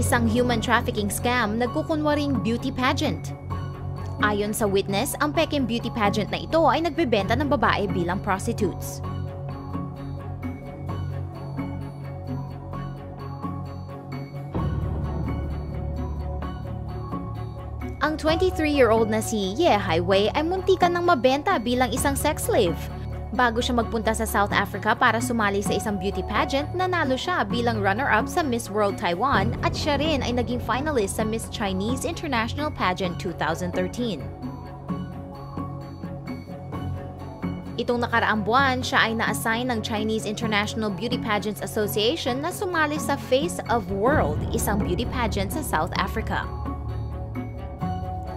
Isang human trafficking scam nagkukunwaring beauty pageant. Ayon sa witness, ang Peking beauty pageant na ito ay nagbebenta ng babae bilang prostitutes. Ang 23-year-old na si Ye Highway ay muntikan ng mabenta bilang isang sex slave. Bago siya magpunta sa South Africa para sumali sa isang beauty pageant, nanalo siya bilang runner-up sa Miss World Taiwan at siya rin ay naging finalist sa Miss Chinese International Pageant 2013. Itong nakaraang buwan, siya ay na-assign ng Chinese International Beauty Pageants Association na sumali sa Face of World, isang beauty pageant sa South Africa.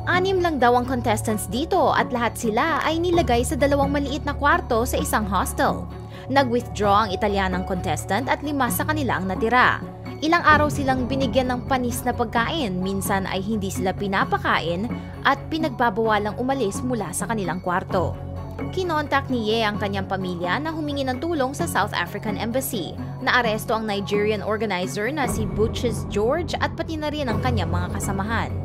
Anim lang daw ang contestants dito at lahat sila ay nilagay sa dalawang maliit na kwarto sa isang hostel. Nag-withdraw ang Italianang contestant at lima sa kanila ang natira. Ilang araw silang binigyan ng panis na pagkain, minsan ay hindi sila pinapakain at pinagbabawalang umalis mula sa kanilang kwarto. Kinontak ni Ye ang kanyang pamilya na humingi ng tulong sa South African Embassy. Naaresto ang Nigerian organizer na si Butches George at pati na rin ang kanyang mga kasamahan.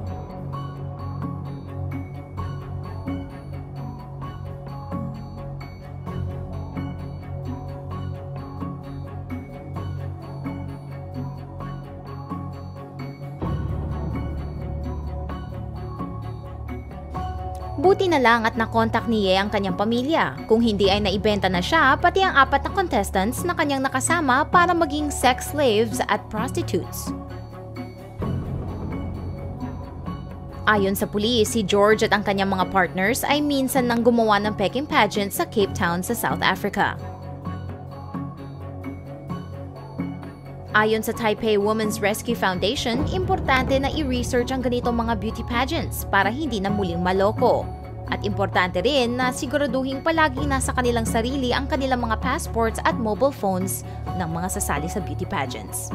Buti na lang at nakontak ni Ye ang kanyang pamilya. Kung hindi ay naibenta na siya, pati ang apat na contestants na kanyang nakasama para maging sex slaves at prostitutes. Ayon sa pulis, si George at ang kanyang mga partners ay minsan nang gumawa ng Peking pageant sa Cape Town sa South Africa. Ayon sa Taipei Women's Rescue Foundation, importante na i-research ang ganitong mga beauty pageants para hindi na muling maloko. At importante rin na siguraduhin palaging nasa kanilang sarili ang kanilang mga passports at mobile phones ng mga sasali sa beauty pageants.